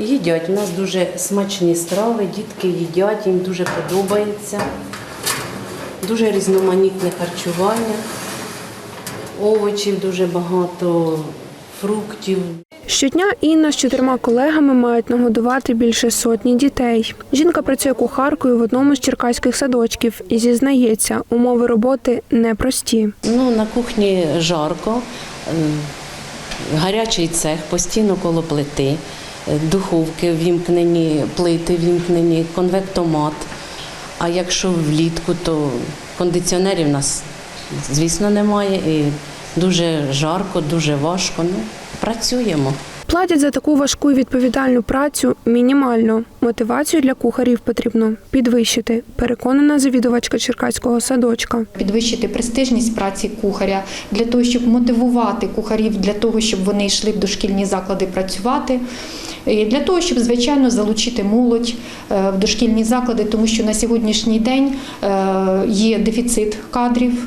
Їдять. У нас дуже смачні страви, дітки їдять, їм дуже подобається. Дуже різноманітне харчування, овочів дуже багато, фруктів. Щодня Інна з чотирма колегами мають нагодувати більше сотні дітей. Жінка працює кухаркою в одному з черкаських садочків і зізнається, умови роботи непрості. Ну, на кухні жарко, гарячий цех, постійно коло плити, духовки вімкнені, плити вімкнені, конвектомат. А якщо влітку, то кондиціонерів у нас, звісно, немає. І дуже жарко, дуже важко. Ну, працюємо. Платять за таку важку і відповідальну працю мінімально. Мотивацію для кухарів потрібно підвищити, переконана завідувачка черкаського садочка. підвищити престижність праці кухаря для того, щоб мотивувати кухарів для того, щоб вони йшли в дошкільні заклади працювати. І для того, щоб звичайно залучити молодь е, в дошкільні заклади, тому що на сьогоднішній день е, є дефіцит кадрів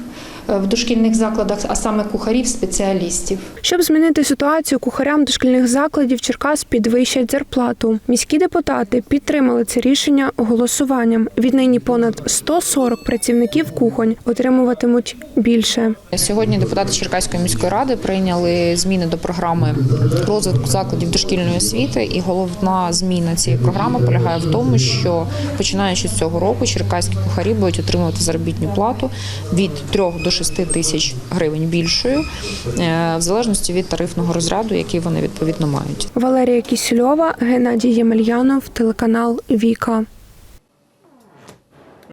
е, в дошкільних закладах, а саме кухарів, спеціалістів. Щоб змінити ситуацію, кухарям дошкільних закладів Черкас підвищать зарплату. Міські депутати підтримали це рішення голосуванням. Віднині понад 140 працівників кухонь отримуватимуть більше. Сьогодні депутати Черкаської міської ради прийняли зміни до програми розвитку закладів дошкільної освіти. І головна зміна цієї програми полягає в тому, що починаючи з цього року черкаські кухарі будуть отримувати заробітну плату від 3 до 6 тисяч гривень більшою, е, в залежності від тарифного розряду, який вони відповідно мають. Валерія Кісільова, Геннадій Ємельянов, телеканал Віка.